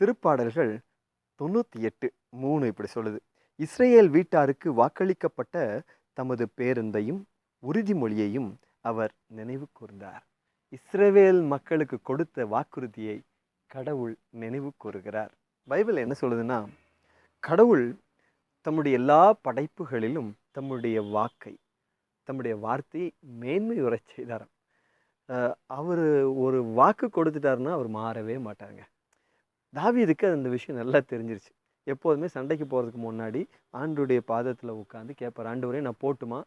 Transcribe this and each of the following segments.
திருப்பாடல்கள் தொண்ணூற்றி எட்டு மூணு இப்படி சொல்லுது. இஸ்ரேல் வீட்டாருக்கு வாக்களிக்கப்பட்ட தமது பேருந்தையும் உறுதிமொழியையும் அவர் நினைவு கூர்ந்தார். இஸ்ரேவேல் மக்களுக்கு கொடுத்த வாக்குறுதியை கடவுள் நினைவு கூறுகிறார். பைபிள் என்ன சொல்லுதுன்னா கடவுள் தம்முடைய எல்லா படைப்புகளிலும் தம்முடைய வாக்கை தம்முடைய வார்த்தையை மேன்மை உரை செய்தாராம் அவர் ஒரு வாக்கு கொடுத்துட்டாருன்னா அவர் மாறவே மாட்டாருங்க. தாவீதுக்கு அந்த விஷயம் நல்லா தெரிஞ்சிருச்சு. எப்போதுமே சண்டைக்கு போகிறதுக்கு முன்னாடி ஆண்டுடைய பாதத்தில் உட்காந்து கேட்பார் வரையும் நான் போட்டுமா?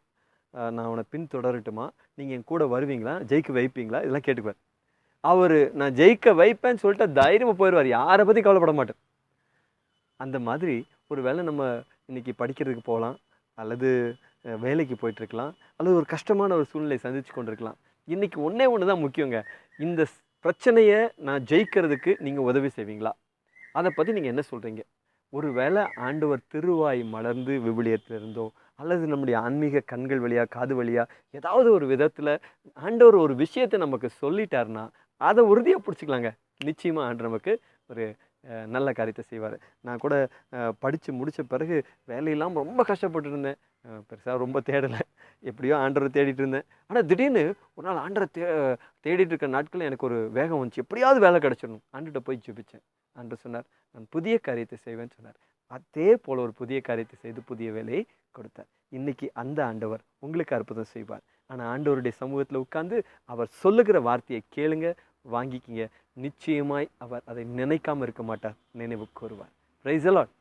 நான் அவனை பின் தொடரட்டுமா நீங்கள் என் கூட வருவீங்களா? ஜெயிக்க வைப்பீங்களா? இதெல்லாம் கேட்டுக்குவார். அவர் நான் ஜெயிக்க வைப்பேன்னு சொல்லிட்டு தைரியமாக போயிடுவார் யாரை பற்றி கவலைப்பட மாட்டேன். அந்த மாதிரி ஒரு வேளை நம்ம இன்றைக்கி படிக்கிறதுக்கு போகலாம் அல்லது வேலைக்கு போயிட்டுருக்கலாம் அல்லது ஒரு கஷ்டமான ஒரு சூழ்நிலை சந்திச்சு கொண்டிருக்கலாம். இன்றைக்கி ஒன்றே ஒன்று தான் முக்கியங்க. இந்த ஸ்- பிரச்சனையை நான் ஜெயிக்கிறதுக்கு நீங்கள் உதவி செய்வீங்களா? அதை பற்றி நீங்கள் என்ன சொல்கிறீங்க ஒரு வேளை ஆண்டவர் திருவாய் மலர்ந்து விவிலியத்தில் இருந்தோ அல்லது நம்முடைய ஆன்மீக கண்கள் வழியாக காது வழியாக ஏதாவது ஒரு விதத்தில் ஆண்டவர் ஒரு விஷயத்தை நமக்கு சொல்லிட்டாருன்னா அதை உறுதியாக பிடிச்சிக்கலாங்க. நிச்சயமாக ஆண்டு நமக்கு ஒரு நல்ல காரியத்தை செய்வார். நான் கூட படித்து முடித்த பிறகு வேலையெல்லாம் ரொம்ப கஷ்டப்பட்டு இருந்தேன். பெருசாக ரொம்ப தேடலை. எப்படியோ ஆண்டரை தேடிட்டு இருந்தேன். ஆனால் திடீர்னு ஒரு நாள் ஆண்டரை தே தேடிட்டு இருக்க நாட்களில் எனக்கு ஒரு வேகம் வந்துச்சு. எப்படியாவது வேலை கிடச்சிடணும். ஆண்டுகிட்ட போய் ஜெபிச்சேன். ஆண்டு சொன்னார் நான் புதிய காரியத்தை செய்வேன்னு சொன்னார். அதே போல் ஒரு புதிய காரியத்தை செய்து புதிய வேலையை கொடுத்தார். இன்றைக்கி அந்த ஆண்டவர் உங்களுக்கு அற்புதம் செய்வார். ஆனால் ஆண்டவருடைய சமூகத்தில் உட்கார்ந்து அவர் சொல்லுகிற வார்த்தையை கேளுங்க வாங்கிக்கிங்க. நிச்சயமாய் அவர் அதை நினைக்காமல் இருக்க மாட்டார். நினைவு கூறுவார். Rice allot